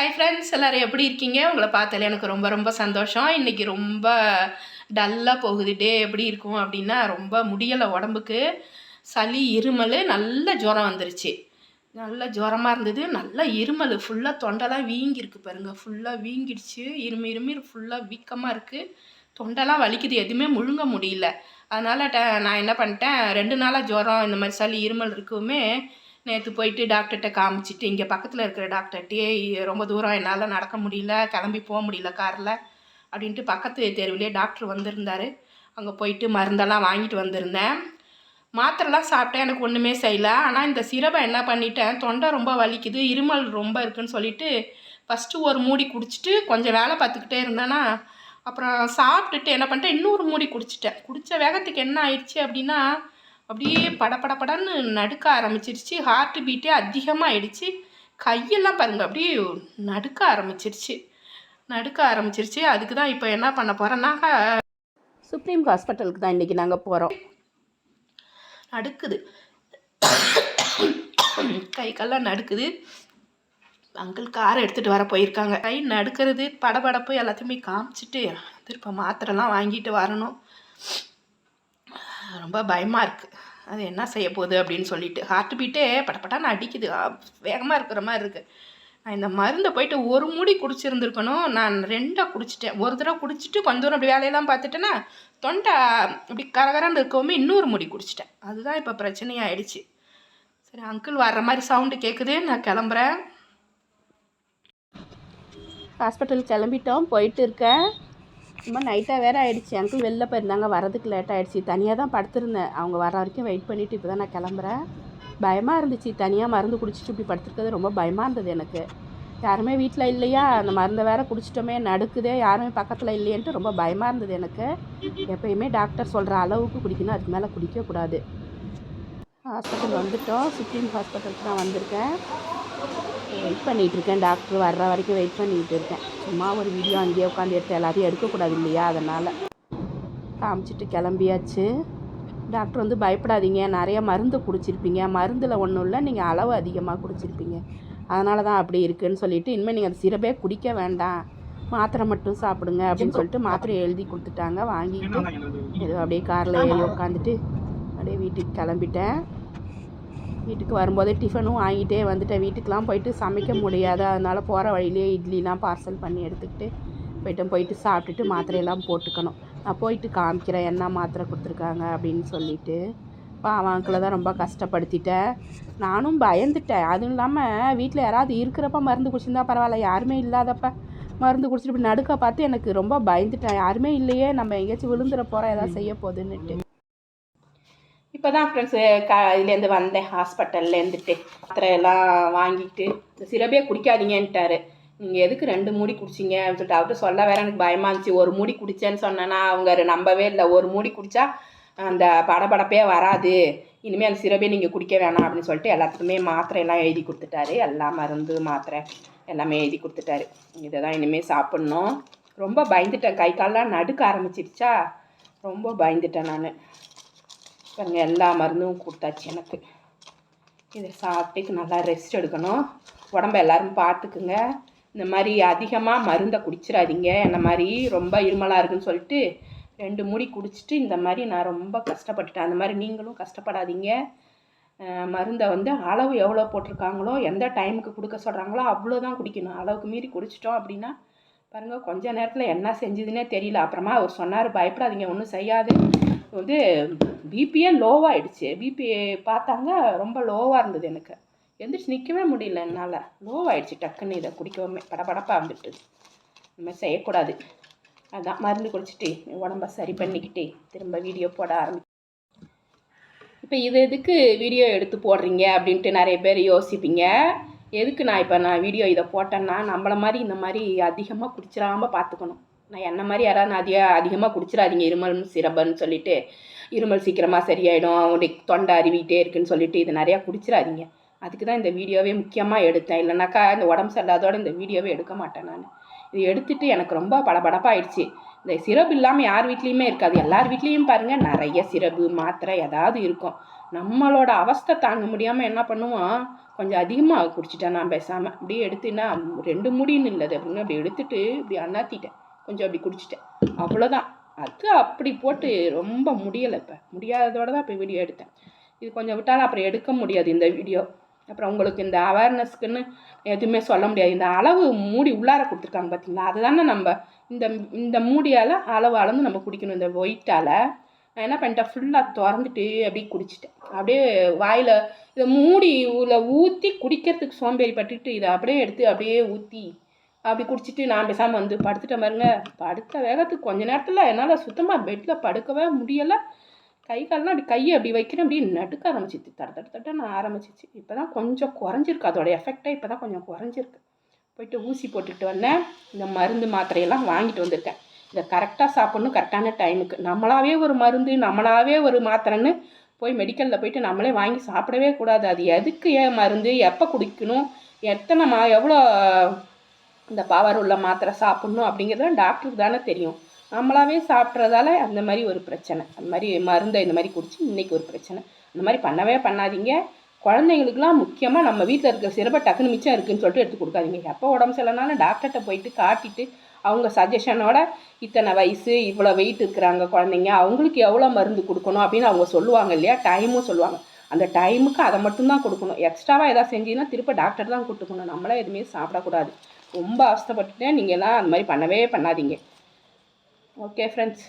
Hi friends எல்லோரும் எப்படி இருக்கீங்க? உங்களை பார்த்தாலே எனக்கு ரொம்ப ரொம்ப சந்தோஷம். இன்றைக்கி ரொம்ப டல்லாக போகுது டே எப்படி இருக்கும் அப்படின்னா ரொம்ப முடியலை உடம்புக்கு. சளி இருமல் நல்ல ஜுரம் வந்துருச்சு. நல்ல ஜுரமாக இருந்தது. நல்லா இருமல் ஃபுல்லாக தொண்டெல்லாம் வீங்கியிருக்கு பாருங்கள் ஃபுல்லாக வீங்கிடுச்சு. இருமி இருமி ஃபுல்லாக வீக்கமாக இருக்குது தொண்டெல்லாம் வலிக்குது. எதுவுமே முழுங்க முடியல. அதனால் ட நான் என்ன பண்ணிட்டேன் ரெண்டு நாளாக ஜுரம் இந்த மாதிரி சளி இருமல் இருக்குமே நேற்று போயிட்டு டாக்டர்கிட்ட காமிச்சிட்டு இங்கே பக்கத்தில் இருக்கிற டாக்டர்கிட்டயே ரொம்ப தூரம் என்னால் நடக்க முடியல கிளம்பி போக முடியல காரில் அப்படின்ட்டு பக்கத்து தெருவிலே டாக்டர் வந்திருந்தார். அங்கே போயிட்டு மருந்தெல்லாம் வாங்கிட்டு வந்திருந்தேன். மாத்திரைலாம் சாப்பிட்டேன் எனக்கு ஒன்றுமே செய்யலை. ஆனால் இந்த சிரப்பை என்ன பண்ணிட்டேன் தொண்டை ரொம்ப வலிக்குது இருமல் ரொம்ப இருக்குதுன்னு சொல்லிட்டு ஃபஸ்ட்டு ஒரு மூடி குடிச்சிட்டு கொஞ்சம் வேலை பார்த்துக்கிட்டே இருந்தேன்னா அப்புறம் சாப்பிட்டுட்டு என்ன பண்ணிட்டேன் இன்னொரு மூடி குடிச்சிட்டேன். குடித்த வேகத்துக்கு என்ன ஆயிடுச்சு அப்படின்னா அப்படியே படபடபடன்னு நடுக்க ஆரம்பிச்சிருச்சு. ஹார்ட் பீட்டே அதிகமாக ஆயிடுச்சு கையெல்லாம் பாருங்கள் அப்படியே நடுக்க ஆரம்பிச்சிருச்சு. நடுக்க ஆரம்பிச்சிருச்சு. அதுக்கு தான் இப்போ என்ன பண்ண போகிறேன்னாக்க சுப்ரீம் ஹாஸ்பிட்டலுக்கு தான் இன்றைக்கி நாங்கள் போகிறோம் நடுக்குது. கை கால்லாம் நடுக்குது. அங்கிள் காரை எடுத்துகிட்டு வர போயிருக்காங்க. கை நடுக்கிறது படபடப்பு எல்லாத்தையுமே காமிச்சிட்டு திருப்ப மாத்திரைலாம் வாங்கிட்டு வரணும். ரொம்ப பயமாக இருக்குது அது என்ன செய்ய போகுது அப்படின்னு சொல்லிட்டு. ஹார்ட் பீட்டே படப்பட்டான்னு அடிக்குது. வேகமாக இருக்கிற மாதிரி இருக்குது நான் இந்த மருந்தை போயிட்டு ஒரு மூடி குடிச்சிருந்துருக்கணும். நான் ரெண்டாக குடிச்சிட்டேன். ஒரு தடவை குடிச்சிட்டு கொஞ்ச தூரம் அப்படி வேலையெல்லாம் பார்த்துட்டேன்னா தொண்டை இப்படி கரகரன்னு இருக்கவுமே இன்னொரு மூடி குடிச்சிட்டேன். அதுதான் இப்போ பிரச்சனையாயிடுச்சு. சரி அங்கிள் வர்ற மாதிரி சவுண்டு கேட்குது நான் கிளம்புறேன். ஹாஸ்பிட்டல் கிளம்பிட்டோம். போயிட்டு இருக்கேன். சும்மா நைட்டாக வேறு ஆகிடுச்சி அங்கிள் வெளில போயிருந்தாங்க. வரதுக்கு லேட் ஆகிடுச்சி தனியாக தான் படுத்திருந்தேன். அவங்க வர வரைக்கும் வெயிட் பண்ணிவிட்டு இப்போ தான் நான் கிளம்புறேன். பயமாக இருந்துச்சு. தனியாக மருந்து குடிச்சிட்டு இப்படி படுத்துருக்கிறது ரொம்ப பயமாக இருந்தது எனக்கு. யாருமே வீட்டில் இல்லையா? அந்த மருந்தை வேறு குடிச்சிட்டோமே. நடுக்குதே யாருமே பக்கத்தில் இல்லையன்ட்டு ரொம்ப பயமாக இருந்தது எனக்கு. எப்பயுமே டாக்டர் சொல்கிற அளவுக்கு குடிக்கணும். அதுக்கு மேலே குடிக்கக்கூடாது. ஹாஸ்பிட்டல் வந்துட்டோம். சுப்ரீம் ஹாஸ்பிட்டலுக்கு நான் வந்திருக்கேன். வெயிட் பண்ணிகிட்டு இருக்கேன் டாக்டர் வர்ற வரைக்கும் வெயிட் பண்ணிகிட்டு இருக்கேன் சும்மா ஒரு வீடியோ அங்கேயே உட்காந்து எடுத்து எல்லாத்தையும் எடுக்கக்கூடாது இல்லையா? அதனால் காமிச்சிட்டு கிளம்பியாச்சு. டாக்டர் வந்து பயப்படாதீங்க நிறைய மருந்து குடிச்சிருப்பீங்க. மருந்தில் ஒன்றும் இல்லை நீங்கள் அளவு அதிகமாக குடிச்சிருப்பீங்க. அதனால தான் அப்படி இருக்குதுன்னு சொல்லிட்டு இனிமேல் நீங்கள் அந்த சிரப்பே குடிக்க வேண்டாம். மாத்திரை மட்டும் சாப்பிடுங்க அப்படின்னு சொல்லிட்டு மாத்திரை எழுதி கொடுத்துட்டாங்க. வாங்கிட்டு ஏதோ அப்படியே காரில் ஏறி உட்காந்துட்டு அப்படியே வீட்டுக்கு கிளம்பிட்டேன். வீட்டுக்கு வரும்போதே டிஃபனும் வாங்கிட்டே வந்துட்டேன். வீட்டுக்கெலாம் போயிட்டு சமைக்க முடியாது. அதனால் போகிற வழியிலே இட்லிலாம் பார்சல் பண்ணி எடுத்துக்கிட்டு போயிட்டேன். போயிட்டு சாப்பிட்டுட்டு மாத்திரையெல்லாம் போட்டுக்கணும். நான் போயிட்டு காமிக்கிறேன். என்ன மாத்திரை கொடுத்துருக்காங்க அப்படின்னு சொல்லிட்டு. பாவாங்கில் தான் ரொம்ப கஷ்டப்படுத்திட்டேன். நானும் பயந்துட்டேன். அதுவும் இல்லாமல் வீட்டில் யாராவது இருக்கிறப்ப மருந்து குடிச்சிருந்தா பரவாயில்ல. யாருமே இல்லாதப்ப மருந்து குடிச்சிட்டு இப்படி நடுக்க பார்த்து எனக்கு ரொம்ப பயந்துட்டேன். யாருமே இல்லையே. நம்ம எங்கேயாச்சும் விழுந்துட போகிறோம் ஏதாவது செய்ய போகுதுன்னுட்டு. இப்போ தான் ஃப்ரெண்ட்ஸு க இதுலேருந்து வந்தேன் ஹாஸ்பிட்டல்லேருந்துட்டு மாத்திரை எல்லாம் வாங்கிட்டு இந்த குடிக்காதீங்கன்ட்டாரு. நீங்கள் எதுக்கு ரெண்டு மூடி குடிச்சிங்க? அப்படின்னு சொல்லிட்டு அவர்கிட்ட சொல்ல வேற எனக்கு பயமாக இருந்துச்சு. ஒரு மூடி குடித்தேன்னு சொன்னேன்னா அவங்க நம்பவே இல்லை. ஒரு மூடி குடித்தா அந்த படபடப்பே வராது. இனிமேல் அந்த சிரப்பே நீங்கள் குடிக்க வேணாம் அப்படின்னு சொல்லிட்டு எல்லாத்துக்குமே மாத்திரை எல்லாம் எழுதி கொடுத்துட்டாரு. எல்லா மருந்து மாத்திரை எல்லாமே எழுதி கொடுத்துட்டாரு. இதை தான் இனிமேல் சாப்பிட்ணும். ரொம்ப பயந்துட்டேன். கை கால்லாம் நடுக்க ஆரம்பிச்சிருச்சா? ரொம்ப பயந்துட்டேன் நான். பாருங்க எல்லா மருந்தும் கொடுத்தாச்சு எனக்கு. இதை சாப்பிட்டு நல்லா ரெஸ்ட் எடுக்கணும். உடம்ப எல்லோரும் பார்த்துக்குங்க இந்த மாதிரி அதிகமாக மருந்தை குடிச்சிடாதீங்க. என்ன மாதிரி ரொம்ப இருமலாக இருக்குன்னு சொல்லிட்டு ரெண்டு மூடி குடிச்சிட்டு இந்த மாதிரி நான் ரொம்ப கஷ்டப்பட்டுட்டேன். அந்த மாதிரி நீங்களும் கஷ்டப்படாதீங்க. மருந்தை வந்து அளவு எவ்வளோ போட்டிருக்காங்களோ எந்த டைமுக்கு கொடுக்க சொல்கிறாங்களோ அவ்வளோதான் குடிக்கணும். அளவுக்கு மீறி குடிச்சிட்டோம் அப்படின்னா பாருங்கள் கொஞ்ச நேரத்தில் என்ன செஞ்சதுன்னே தெரியல. அப்புறமா அவர் சொன்னார் பயப்படாதீங்க ஒன்றும் செய்யாது. வந்து பிபியே லோவாகிடுச்சு பிபி பார்த்தாங்க ரொம்ப லோவாக இருந்தது எனக்கு. எந்திரிச்சு நிற்கவே முடியல என்னால். லோவாகிடுச்சு டக்குன்னு இதை குடிக்கவுமே. படபடப்பாக வந்துட்டு. இந்த மாதிரி செய்யக்கூடாது. அதான் மருந்து குடிச்சிட்டு உடம்ப சரி பண்ணிக்கிட்டே திரும்ப வீடியோ போட ஆரம்பி இப்போ இது எதுக்கு வீடியோ எடுத்து போடுறீங்க அப்படின்ட்டு நிறைய பேர் யோசிப்பீங்க. எதுக்கு நான் இப்போ நான் வீடியோ இதை போட்டேன்னா நம்மள மாதிரி இந்த மாதிரி அதிகமாக குடிச்சிடாமல் பார்த்துக்கணும். நான் என்ன மாதிரி யாராவது அதிக அதிகமாக குடிச்சிடாதீங்க இருமல் சிரபன்னு சொல்லிட்டு இருமல் சீக்கிரமாக சரியாயிடும் அவனுடைய தொண்டை அருவிக்கிட்டே இருக்குன்னு சொல்லிட்டு இது நிறையா குடிச்சிடாதீங்க. அதுக்கு தான் இந்த வீடியோவே முக்கியமாக எடுத்தேன். இல்லைனாக்கா இந்த உடம்பு சரியில்லாதோட இந்த வீடியோவே எடுக்க மாட்டேன் நான். இது எடுத்துட்டு எனக்கு ரொம்ப படபடப்பாயிடுச்சு. இந்த சிரப்பு இல்லாமல் யார் வீட்லேயுமே இருக்காது. எல்லார் வீட்லேயும் பாருங்கள் நிறைய சிரப்பு மாத்திரை ஏதாவது இருக்கும். நம்மளோட அவஸ்தை தாங்க முடியாமல் என்ன பண்ணுவோம் கொஞ்சம் அதிகமாக குடிச்சிட்டேன் நான் பேசாமல் அப்படியே எடுத்துன்னா ரெண்டு முடின்னு இல்லை அது அப்படின்னு அப்படி எடுத்துட்டு இப்படி அண்ணாத்திட்டேன். கொஞ்சம் அப்படி குடிச்சிட்டேன். அவ்வளோதான் அது அப்படி போட்டு ரொம்ப முடியலை இப்போ. முடியாததோட தான் இப்போ வீடியோ எடுத்தேன். இது கொஞ்சம் விட்டாலும் அப்புறம் எடுக்க முடியாது இந்த வீடியோ. அப்புறம் உங்களுக்கு இந்த அவேர்னஸ்க்குன்னு எதுவுமே சொல்ல முடியாது. இந்த அளவு மூடி உள்ளார கொடுத்துருக்காங்க பார்த்தீங்களா? அதுதானே நம்ம இந்த இந்த மூடியால் அளவு அளந்து நம்ம குடிக்கணும். இந்த ஒயிட்டால் நான் என்ன பண்ணிட்டேன்? ஃபுல்லாக திறந்துட்டு அப்படியே குடிச்சிட்டேன். அப்படியே வாயில் இதை மூடி உள்ள ஊற்றி குடிக்கிறதுக்கு சோம்பேறி பட்டுட்டு இதை அப்படியே எடுத்து அப்படியே ஊற்றி அப்படி குடிச்சிட்டு நான் பேசாமல் வந்து படுத்துட்டேன் பாருங்க. படுத்த வேகத்துக்கு கொஞ்ச நேரத்தில் என்னால் சுத்தமாக பெட்டில் படுக்கவே முடியலை. கை கால்லாம் அப்படி கையை அப்படி வைக்கிறேன் அப்படியே நடுக்க ஆரம்பிச்சிச்சு. தட தட நான் ஆரம்பிச்சிச்சு. இப்போ தான் கொஞ்சம் குறைஞ்சிருக்கு. அதோட எஃபெக்டாக இப்போ தான் கொஞ்சம் குறைஞ்சிருக்கு. போயிட்டு ஊசி போட்டுக்கிட்டு வந்தேன். இந்த மருந்து மாத்திரையெல்லாம் வாங்கிட்டு வந்திருக்கேன். இதை கரெக்டாக சாப்பிட்ணும் கரெக்டான டைமுக்கு நம்மளாவே ஒரு மருந்து நம்மளாவே ஒரு மாத்திரைன்னு போய் மெடிக்கலில் போயிட்டு நம்மளே வாங்கி சாப்பிடவே கூடாது. அது எதுக்கு ஏன் மருந்து? எப்போ குடிக்கணும்? எத்தனை மா எவ்வளோ இந்த பவர் உள்ள மாத்திரை சாப்பிட்ணும் அப்படிங்கிறது டாக்டருக்கு தானே தெரியும். நம்மளாவே சாப்பிட்றதால அந்த மாதிரி ஒரு பிரச்சனை. அந்த மாதிரி மருந்தை இந்த மாதிரி குடிச்சு இன்றைக்கி ஒரு பிரச்சனை. அந்த மாதிரி பண்ணவே பண்ணாதீங்க. குழந்தைங்களுக்குலாம் முக்கியமாக நம்ம வீட்டில் இருக்கிற சிறப்பை டக்குன்னு மிச்சம் இருக்குதுன்னு சொல்லிட்டு எடுத்து கொடுக்காதீங்க. எப்போ உடம்பு சரியில்லைனாலும் டாக்டர்கிட்ட போயிட்டு காட்டிட்டு அவங்க சஜஷனோட இத்தனை வயசு இவ்வளோ வெயிட் இருக்கிறாங்க குழந்தைங்க அவங்களுக்கு எவ்வளோ மருந்து கொடுக்கணும் அப்படின்னு அவங்க சொல்லுவாங்க இல்லையா? டைமும் சொல்லுவாங்க. அந்த டைமுக்கு அதை மட்டும்தான் கொடுக்கணும். எக்ஸ்ட்ராவாக எதாவது செஞ்சீங்கன்னா திருப்ப டாக்டர் தான் கொடுத்துக்கணும் நம்மளே எதுவுமே சாப்பிடக்கூடாது. ரொம்ப அவஸ்தப்பட்டுட்டேன். நீங்கள் எல்லாம் அந்த மாதிரி பண்ணவே பண்ணாதீங்க. Okay friends